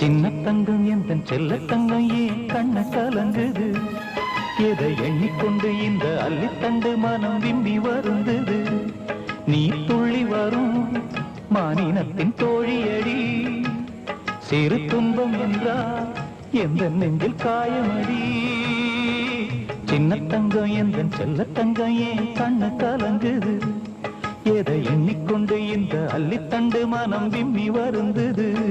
சின்ன தங்கம் எந்த செல்ல தங்கம் ஏன் கண்ண கலங்குது? எதை எண்ணிக்கொண்டு இந்த அள்ளித்தண்டு மனம் விம்பி வருந்தது? நீ துள்ளி வரும் மானினத்தின் தோழியடி. சிறு துன்பம் என்றால் எந்த நெஞ்சில் காயமடி? சின்ன தங்கம் எந்த செல்ல தங்கம் ஏன் கண்ண கலங்குது? எதை எண்ணிக்கொண்டு இந்த அள்ளித்தண்டு மனம் விம்மி வருந்தது?